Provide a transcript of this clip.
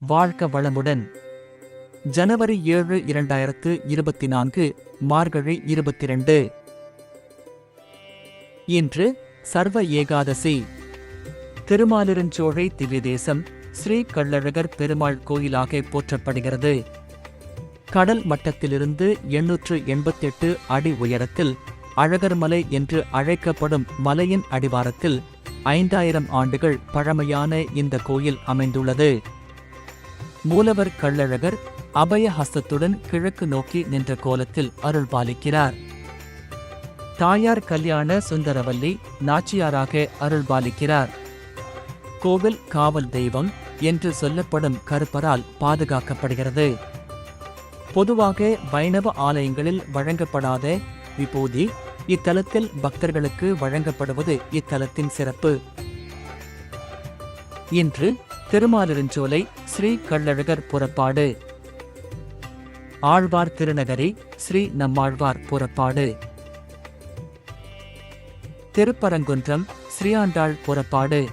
வாழ்க வளமுடன். ஜனவரி ஏழு இரண்டாயிரத்து இருபத்தி நான்கு மார்கழி இருபத்தி ரெண்டு இன்று சர்வ ஏகாதசி. திருமாலிருஞ்சோழை திவ்யதேசம் ஸ்ரீ கள்ளழகர் பெருமாள் கோயிலாக போற்றப்படுகிறது. கடல் மட்டத்திலிருந்து எண்ணூற்று எண்பத்தெட்டு அடி உயரத்தில் அழகர்மலை என்று அழைக்கப்படும் மலையின் அடிவாரத்தில் ஐந்தாயிரம் ஆண்டுகள் பழமையான இந்த கோயில் அமைந்துள்ளது. மூலவர் கள்ளழகர் அபய ஹஸ்தத்துடன் கிழக்கு நோக்கி நின்ற கோலத்தில் அருள்பாலிக்கிறார். தாயார் கல்யாண சுந்தரவல்லி நாச்சியாராக அருள்பாலிக்கிறார். கோவில் காவல் தெய்வம் என்று சொல்லப்படும் கருப்பரால் பாதுகாக்கப்படுகிறது. பொதுவாக வைணவ ஆலயங்களில் வழங்கப்படாத விபூதி இத்தலத்தில் பக்தர்களுக்கு வழங்கப்படுவது இத்தலத்தின் சிறப்பு. இன்று திருமாலிருஞ்சோலை ஸ்ரீ கள்ளழகர் புறப்பாடு. ஆழ்வார் திருநகரி ஸ்ரீ நம்மாழ்வார் புறப்பாடு. திருப்பரங்குன்றம் ஸ்ரீயாண்டாள் புறப்பாடு.